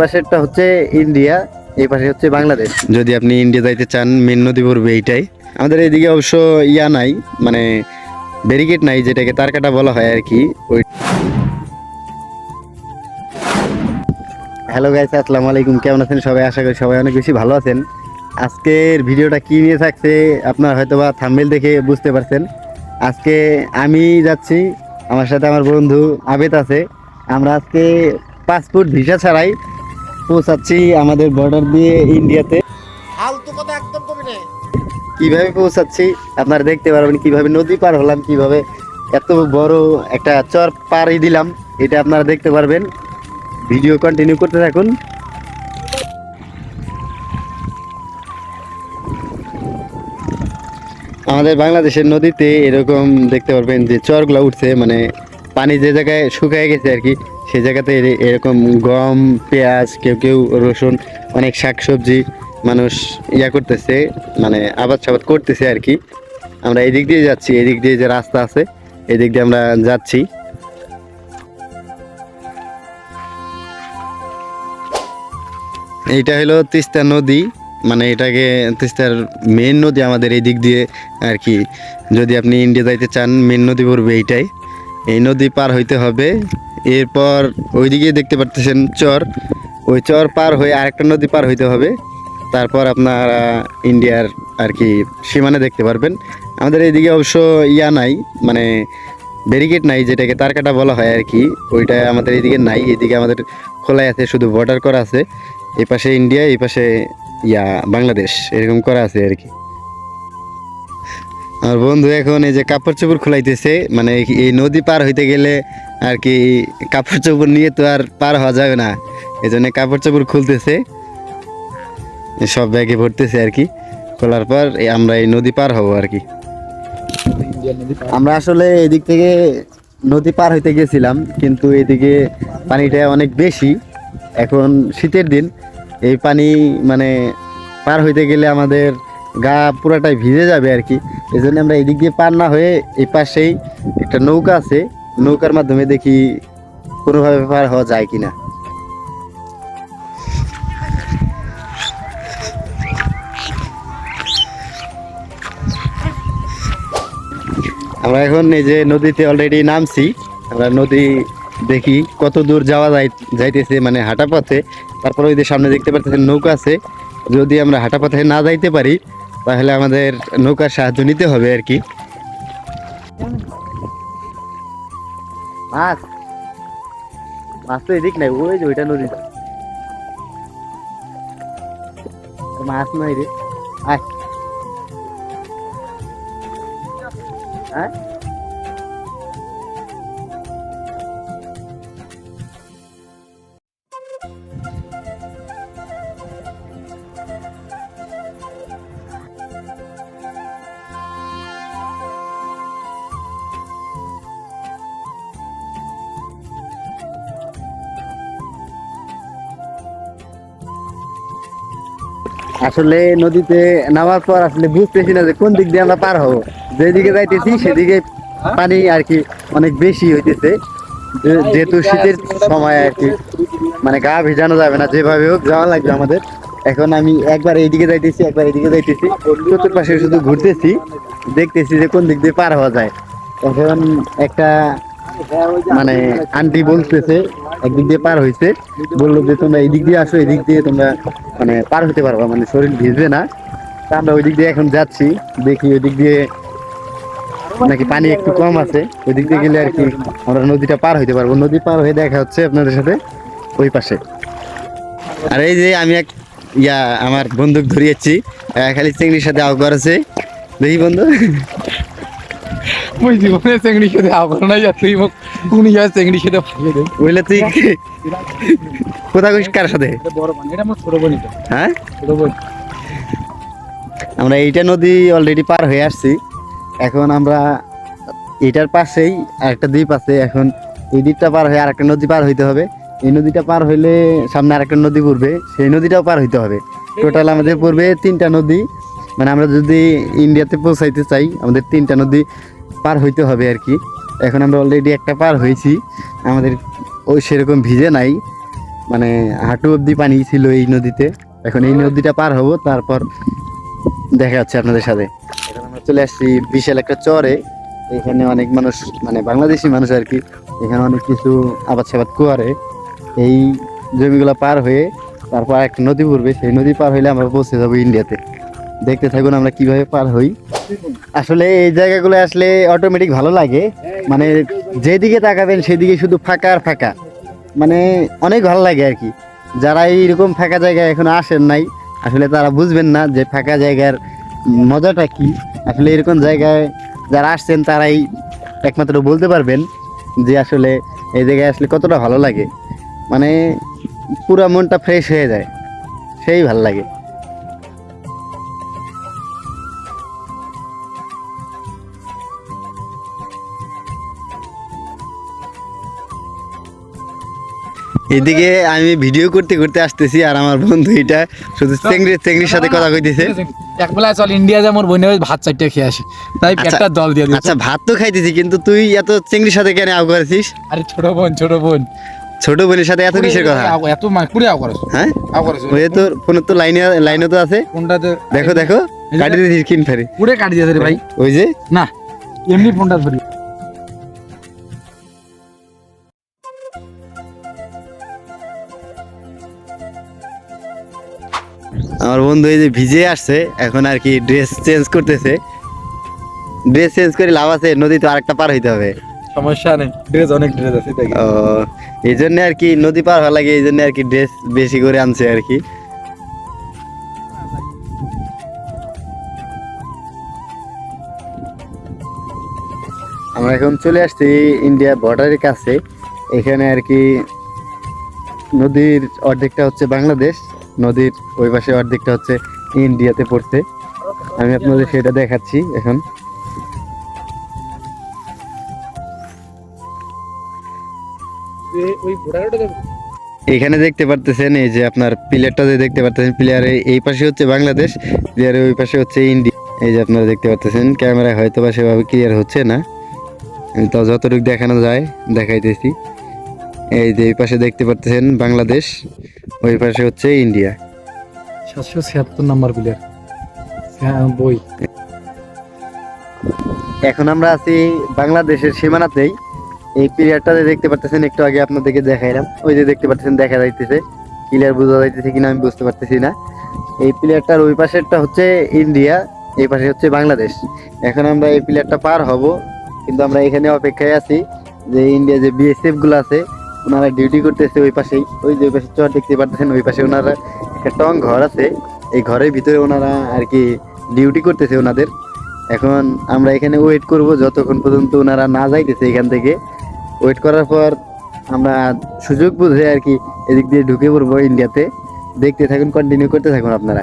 পাশেরটা হচ্ছে ইন্ডিয়া এই পাশে হচ্ছে বাংলাদেশ। যদি আপনি ইন্ডিয়া যাইতে চান মেন নদী পড়বে এইটাই। আমাদের এইদিকে অবশ্য ইয়া নাই মানে ব্যারিকেড নাই যেটাকে তারকাটা বলা হয় আর কি ওই হ্যালো গাইস আসসালামু আলাইকুম। কেমন আছেন সবাই? আশা করি সবাই অনেক বেশি ভালো আছেন। আজকের ভিডিওটা কি নিয়ে থাকছে আপনার হয়তো বা থাম্বেল দেখে বুঝতে পারছেন। আজকে আমি যাচ্ছি আমার সাথে আমার বন্ধু আবেদ আছে। আমরা আজকে পাসপোর্ট ভিসা ছাড়াই পৌঁছাচ্ছি আমাদের বর্ডার দিয়ে ইন্ডিয়াতে ফালতু কথা একদম কবি নেই। কীভাবে পৌঁছাচ্ছি? আপনারা দেখতে পারবেন কীভাবে নদী পার হলাম কীভাবে এত বড় একটা চর পাড়ি দিলাম এটা আপনারা দেখতে পারবেন। ভিডিও কন্টিনিউ করতে থাকুন। আমাদের বাংলাদেশের নদীতে এরকম দেখতে পারবেন যে চরগুলো উঠছে মানে পানি যে জায়গায় শুকায় গেছে আর কি সেই জায়গাতে এর- এরকম গম, পেঁয়াজ, কেউ কেউ রসুন, অনেক শাকসবজি মানুষ ইয়া করতেছে মানে আবাদ সাবাদ করতেছে আর কি। আমরা এদিক দিয়ে যাচ্ছি, এদিক দিয়ে যে রাস্তা আছে, এদিক দিয়ে আমরা যাচ্ছি। এইটা হলো তিস্তা নদী মানে এটাকে তিস্তার মেন নদী আমাদের এই দিক দিয়ে আর কি। যদি আপনি ইন্ডিয়া যাইতে চান মেন নদী পড়বে এইটাই। এই নদী পার হইতে হবে এরপর ওইদিকে দেখতে পারতেছেন চর। ওই চর পার হয়ে আরেকটা নদী পার হইতে হবে। তারপর আপনারা ইন্ডিয়ার আর কি সীমানা দেখতে পারবেন। আমাদের এইদিকে অবশ্য ইয়া নাই মানে ব্যারিকেড নাই, যেটাকে তারকাটা বলা হয় আর কি। ওইটা আমাদের এইদিকে নাই, এইদিকে আমাদের খোলাই আছে, শুধু বর্ডার করা আছে। এই পাশে ইন্ডিয়া, এই পাশে ইয়া, বাংলাদেশ, এরকম করা আছে আর কি। আমার বন্ধু, এখন এই যে কাপড় চোপড় খোলাইতেছে মানে এই নদী পার হইতে গেলে আর কি কাপড় চোপড় নিয়ে তো আর পার হওয়া যাবে না। এই জন্য কাপড় চোপড় খুলতেছে। সব ব্যাগে ভরতেছে আর কি। খোলার পর আমরা এই নদী পার হব আর কি। আমরা আসলে এদিক থেকে নদী পার হইতে গেছিলাম, কিন্তু এদিকে পানিটা অনেক বেশি। এখন শীতের দিন, এই পানি মানে পার হইতে গেলে আমাদের গা পুরাটাই ভিজে যাবে আর কি। এই আমরা এদিক দিয়ে পার না হয়ে এই পাশেই একটা নৌকা আছে। নৌকার মাধ্যমে দেখি কোনোভাবে পার হওয়া যায় কিনা। আমরা এখন এই যে নদীতে অলরেডি নামছি, আমরা নদী দেখি কত দূর যাওয়া যাই যাইতেছে মানে হাঁটা পথে। তারপর ওই যে সামনে দেখতে পাচ্ছেন নৌকা আছে। যদি আমরা হাঁটা পথে না যাইতে পারি, তাহলে আমাদের নৌকার সাহায্য নিতে হবে আর কি। মাছ? মাছ তো এদিক নাই ওই যে ওইটা নদী মাছ নাই রে আয় হ্যাঁ আসলে নদীতে নামার পর আসলে বুঝতেছি না যে কোন দিক দিয়ে আমরা পার হব। যেদিকে যাইতেছি, সেদিকে পানি আর কি অনেক বেশি হইতেছে। যেহেতু শীতের সময় আর কি মানে গা ভিজানো যাবে না, যেভাবে হোক যাওয়া লাগবে আমাদের। এখন আমি একবার এইদিকে যাইতেছি, একবার এইদিকে যাইতেছি। চতুর্পাশে শুধু ঘুরতেছি, দেখতেছি যে কোন দিক দিয়ে পার হওয়া যায়। এখন একটা মানে আন্টি বলতেছে একদিক দিয়ে পার হয়েছে বলল যে, তোমরা এদিক দিয়ে আসো এদিক দিয়ে তোমরা মানে পার হতে পারবা মানে শরীর ভিজবে না। তা আমরা ওই দিক দিয়ে এখন যাচ্ছি, দেখি ওই দিক দিয়ে নাকি পানি একটু কম আছে। ওই দিক দিয়ে গেলে আর কি আমরা নদীটা পার হইতে পারব। নদী পার হয়ে দেখা হচ্ছে আপনাদের সাথে ওই পাশে। আর এই যে আমি এক ইয়া, আমার বন্দুক ধরিয়েছি খালি চিংড়ির সাথে আউ করেছে। দেখি বন্ধু। মই জীবনে চেংড়ি খেতে আবার নাই আর তুই মোক কোন ইয়া চেংড়ি খেতে ভালো দে বুঝলে তুই কোথায় কইস কার সাথে? এটা বড় এটা আমার ছোট বোন হ্যাঁ ছোট বোন। আমরা এইটা নদী অলরেডি পার হয়ে আসছি। এখন আমরা এটার পাশেই আরেকটা দ্বীপ আছে। এখন এই দ্বীপটা পার হয়ে আরেকটা নদী পার হইতে হবে। এই নদীটা পার হইলে সামনে আরেকটা নদী পড়বে। সেই নদীটাও পার হইতে হবে। টোটাল আমাদের পড়বে তিনটা নদী। মানে আমরা যদি ইন্ডিয়াতে পৌঁছাইতে চাই আমাদের তিনটা নদী পার হইতে হবে আর কি। এখন আমরা অলরেডি একটা পার হয়েছি। আমাদের ওই সেরকম ভিজে নাই। মানে হাঁটু অবধি পানি ছিল এই নদীতে। এখন এই নদীটা পার হব, তারপর দেখা যাচ্ছে আপনাদের সাথে। এখন আমরা চলে আসছি বিশাল একটা চরে। এখানে অনেক মানুষ মানে বাংলাদেশি মানুষ আর কি। এখানে অনেক কিছু আবাদ সাবাদ করে। এই জমিগুলো পার হয়ে তারপর একটা নদী পড়বে। সেই নদী পার হইলে আমরা পৌঁছে যাব ইন্ডিয়াতে দেখতে থাকুন আমরা কীভাবে পার হই। আসলে এই জায়গাগুলো আসলে অটোমেটিক ভালো লাগে। মানে যেদিকে তাকাবেন সেদিকে শুধু ফাঁকা আর ফাঁকা। মানে অনেক ভালো লাগে আর কি। যারা এইরকম ফাঁকা জায়গায় এখনও আসেন নাই, আসলে তারা বুঝবেন না যে ফাঁকা জায়গার মজাটা কি। আসলে এরকম জায়গায় যারা আসছেন তারাই একমাত্র বলতে পারবেন যে আসলে এই জায়গায় আসলে কতটা ভালো লাগে। মানে পুরো মনটা ফ্রেশ হয়ে যায়। সেই ভালো লাগে। এদিকে আমি ভিডিও করতে করতে আসতেছি আর আমার বন্ধু এটা শুধু চেংড়ি চেংড়ির সাথে কথা কইতেছে। এক বেলা চল ইন্ডিয়া যা মোর বোনে ভাত চারটে খেয়ে আসি। তাই আচ্ছা, পেটটা জল দিয়ে আচ্ছা ভাত তো খাইতেছি কিন্তু তুই এত চেংড়ির সাথে কেন আউ করেছিস? আরে ছোট বোন ছোট বোন। ছোট বোনের সাথে এত কিসের কথা? এত মা পুরে আও করছ। হ্যাঁ? আও করছ। ওই তোর ফোনের তো লাইনে লাইনও তো আছে। ফোনটাতে দেখো দেখো কাটি দিয়েছিস কিন ফেরি পুরে কাটি দিয়েছে রে ভাই। ওই যে? না এমনি ফোনটা ধরি। বন্ধু এই যে ভিজে আসছে এখন আর কি ড্রেস চেঞ্জ করতেছে। ড্রেস চেঞ্জ করে লাভ আছে নদী তো আরেকটা পার হইতে হবে। সমস্যা নেই ড্রেস অনেক ড্রেস আছে তাই ও এই জন্য আর কি নদী পার হওয়া লাগে এই জন্য আর কি ড্রেস বেশি করে আনছে আর কি। আমরা এখন চলে আসছি ইন্ডিয়া বর্ডারের কাছে। এখানে আর কি নদীর অর্ধেকটা হচ্ছে বাংলাদেশ। নদীর ওই পাশে অর্ধেকটা হচ্ছে ইন্ডিয়াতে পড়ছে। আমি আপনাদের সেটা দেখাচ্ছি এখন। এখানে দেখতে পারতেছেন এই যে আপনার প্লেয়ারটা যে দেখতে পারতেছেন প্লেয়ারের এই পাশে হচ্ছে বাংলাদেশ প্লেয়ারের ওই পাশে হচ্ছে ইন্ডিয়া। এই যে আপনারা দেখতে পারতেছেন ক্যামেরা হয়তো বা সেভাবে ক্লিয়ার হচ্ছে না। তো যতটুকু দেখানো যায় দেখাইতেছি। এই যে এই পাশে দেখতে পারতেছেন বাংলাদেশ ওই পাশে হচ্ছে ইন্ডিয়া। সাতশো ছিয়াত্তর নাম্বার প্লেয়ার। বই। এখন আমরা আছি বাংলাদেশের সীমানাতেই। এই প্লেয়ারটা যে দেখতে পারতেছেন একটু আগে আপনাদেরকে দেখাইলাম। ওই যে দেখতে পারতেছেন দেখা যাইতেছে। ক্লিয়ার বোঝা যাইতেছে কিনা আমি বুঝতে পারতেছি না। এই প্লেয়ারটার ওই পাশেরটা হচ্ছে ইন্ডিয়া এই পাশে হচ্ছে বাংলাদেশ। এখন আমরা এই প্লেয়ারটা পার হব কিন্তু আমরা এখানে অপেক্ষায় আছি যে ইন্ডিয়া যে বিএসএফগুলো আছে ওনারা ডিউটি করতেছে ওই পাশেই। ওই যে ওই পাশে চর দেখতে পারতেছেন ওই পাশে ওনারা একটা টং ঘর আছে। এই ঘরের ভিতরে ওনারা আর কি ডিউটি করতেছে ওনাদের। এখন আমরা এখানে ওয়েট করব যতক্ষণ পর্যন্ত ওনারা না যাইতেছে এখান থেকে। ওয়েট করার পর আমরা সুযোগ বুঝে আর কি এদিক দিয়ে ঢুকে পড়ব ইন্ডিয়াতে দেখতে থাকুন কন্টিনিউ করতে থাকুন আপনারা।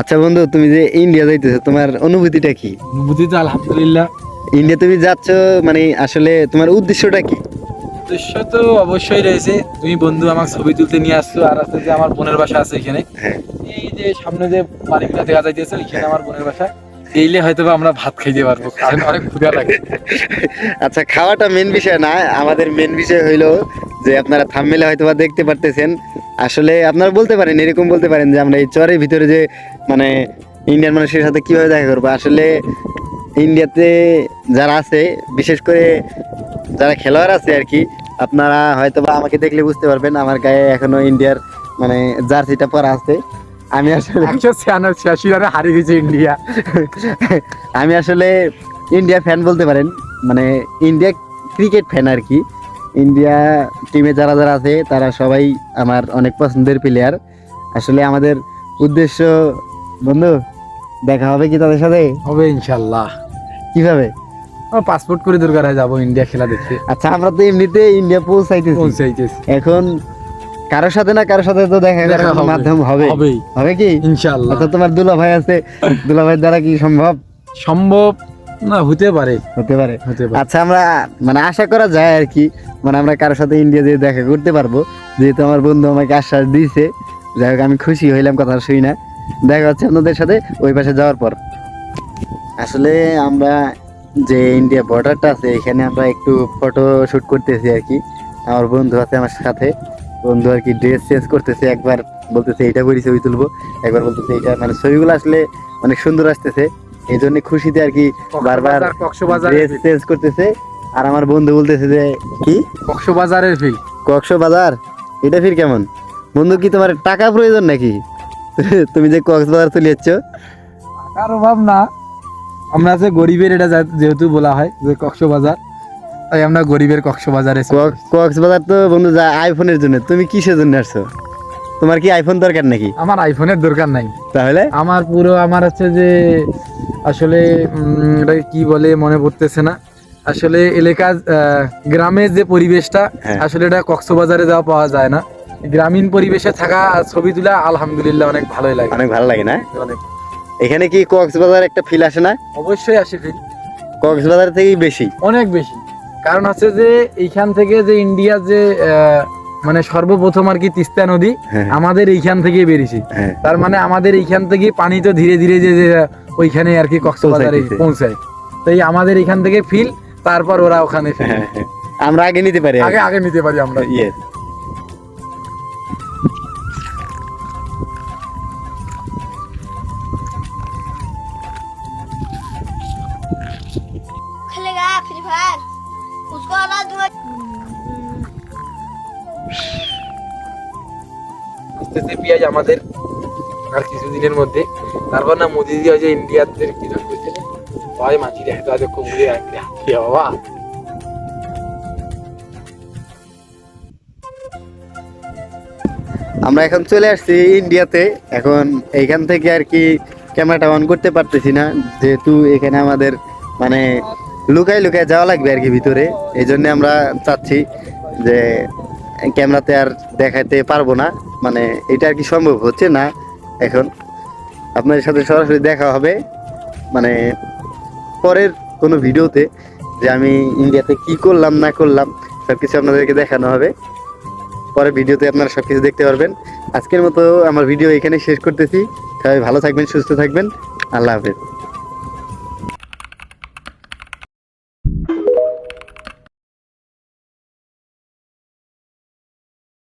আচ্ছা বন্ধু তুমি যে ইন্ডিয়া যাইতেছো তোমার অনুভূতিটা কি? অনুভূতি তো আলহামদুলিল্লাহ। ইন্ডিয়া তুমি যাচ্ছ মানে আসলে তোমার উদ্দেশ্যটা কি? উদ্দেশ্য তো অবশ্যই রয়েছে। তুমি বন্ধু আমার ছবি তুলতে নিয়ে আসছো আর আছে যে আমার বোনের বাসা আছে এখানে। হ্যাঁ। এই যে সামনে যে বাড়িগুলো দেখা যাইতেছে এখানে আমার বোনের বাসা। এইলে হয়তো আমরা ভাত খাইতে পারব কারণ অনেক ক্ষুধা লাগে। আচ্ছা খাওয়াটা মেন বিষয় না আমাদের মেন বিষয় হইল যে আপনারা থামমেলে হয়তো বা দেখতে পারতেছেন। আসলে আপনারা বলতে পারেন এরকম বলতে পারেন যে আমরা এই চরের ভিতরে যে মানে ইন্ডিয়ান মানুষের সাথে কীভাবে দেখা করব। আসলে ইন্ডিয়াতে যারা আছে বিশেষ করে যারা খেলোয়াড় আছে আর কি আপনারা হয়তো বা আমাকে দেখলে বুঝতে পারবেন আমার গায়ে এখনও ইন্ডিয়ার মানে জার্সিটা পরা আছে। আমি আসলে একশো ছিয়াশি রানে হারিয়ে গেছে ইন্ডিয়া। আমি আসলে ইন্ডিয়া ফ্যান বলতে পারেন মানে ইন্ডিয়া ক্রিকেট ফ্যান আর কি। ইন্ডিয়া টিমে যারা যারা আছে তারা সবাই আমার অনেক পছন্দের প্লেয়ার আসলে আমাদের উদ্দেশ্য বন্ধু দেখা হবে কি তাদের সাথে? হবে ইনশাল্লাহ। কীভাবে? আমার পাসপোর্ট করে দরকার হয় যাব ইন্ডিয়া খেলা দেখতে। আচ্ছা আমরা তো এমনিতে ইন্ডিয়া পৌঁছাইতেছি। পৌঁছাইতেছি। এখন কারোর সাথে না কারোর সাথে তো দেখা করার মাধ্যম হবে। হবে কি? ইনশাল্লাহ আচ্ছা তোমার দুলা ভাই আছে দুলা ভাইয়ের দ্বারা কি সম্ভব? সম্ভব না হতে পারে। হতে পারে। হতে পারে। আচ্ছা আমরা মানে আশা করা যায় আর কি মানে আমরা কারোর সাথে ইন্ডিয়া যেয়ে দেখা করতে পারব। যেহেতু আমার বন্ধু আমাকে আশ্বাস দিয়েছে যাই হোক আমি খুশি হইলাম কথা শুই না। দেখা হচ্ছে আপনাদের সাথে ওই পাশে যাওয়ার পর। আসলে আমরা যে ইন্ডিয়া বর্ডারটা আছে এখানে আমরা একটু ফটো শুট করতেছি আর কি। আমার বন্ধু আছে আমার সাথে। বন্ধু আর কি ড্রেস চেঞ্জ করতেছে একবার বলতেছে এইটা করি ছবি তুলবো। একবার বলতেছে এইটা। মানে ছবিগুলো আসলে অনেক সুন্দর আসতেছে। এই জন্য খুশিতে আর কি বারবার কক্সবাজার- ড্রেস চেঞ্জ করতেছে। আর আমার বন্ধু বলতেছে যে কি? কক্সবাজারের ফিল কক্সবাজার? এটা ফির কেমন? বন্ধু কি তোমার টাকা প্রয়োজন নাকি? তুমি যে কক্সবাজার চলে যাচ্ছ। টাকার অভাব না। আমরা যে গরিবের এটা যেহেতু বলা হয় যে কক্সবাজার তাই আমরা গরিবের কক্সবাজারে কক্সবাজার তো বন্ধু যা আইফোনের জন্য। তুমি কিসের জন্য আসছো? তোমার কি আইফোন দরকার নাকি? আমার আইফোনের দরকার নাই। তাহলে? আমার পুরো আমার হচ্ছে যে আসলে এটা কি বলে মনে পড়তেছে না। আসলে এলাকা গ্রামের যে পরিবেশটা হ্যাঁ। আসলে এটা কক্সবাজারে যাওয়া পাওয়া যায় না। গ্রামীণ পরিবেশে থাকা ছবি তোলা আলহামদুলিল্লাহ অনেক ভালোই লাগে। অনেক ভালো লাগে না? অনেক। এখানে কি কক্সবাজার একটা ফিল আসে না? অবশ্যই আসে ফিল কক্সবাজার থেকেই বেশি। অনেক বেশি। কারণ হচ্ছে যে এইখান থেকে যে ইন্ডিয়ার যে মানে সর্বপ্রথম আর কি তিস্তা নদী হ্যাঁ। আমাদের এইখান থেকে বেরিয়েছে। হ্যাঁ। তার মানে আমাদের এইখান থেকে পানি তো ধীরে ধীরে যে ওইখানে আর কি কক্সবাজারে পৌঁছায়। তো এই আমাদের এখান থেকে ফিল তারপর ওরা ওখানে হ্যাঁ। আমরা আগে নিতে পারি আগে আগে নিতে পারি আমরা। আসতেছে পেঁয়াজ আমাদের আর কিছুদিনের মধ্যে, তারপর না মোদি জি যে ইন্ডিয়াদের কি ধর করছে ভাই মাঝি দেখে তো আজ কুমড়ি রাখতে বাবা? আমরা এখন চলে আসছি ইন্ডিয়াতে। এখন এইখান থেকে আর কি ক্যামেরাটা অন করতে পারতেছি না, যেহেতু এখানে আমাদের মানে লুকায় লুকায় যাওয়া লাগবে আর কি ভিতরে। এই জন্য আমরা চাচ্ছি যে ক্যামেরাতে আর দেখাতে পারব না। মানে এটা আর কি সম্ভব হচ্ছে না। এখন আপনাদের সাথে সরাসরি দেখা হবে। মানে পরের কোনো ভিডিওতে যে আমি ইন্ডিয়াতে কি করলাম, না করলাম সব কিছু আপনাদেরকে দেখানো হবে। পরের ভিডিওতে আপনারা সব কিছু দেখতে পারবেন। আজকের মতো আমার ভিডিও এখানে শেষ করতেছি। সবাই ভালো থাকবেন, সুস্থ থাকবেন। আল্লাহ হাফেজ।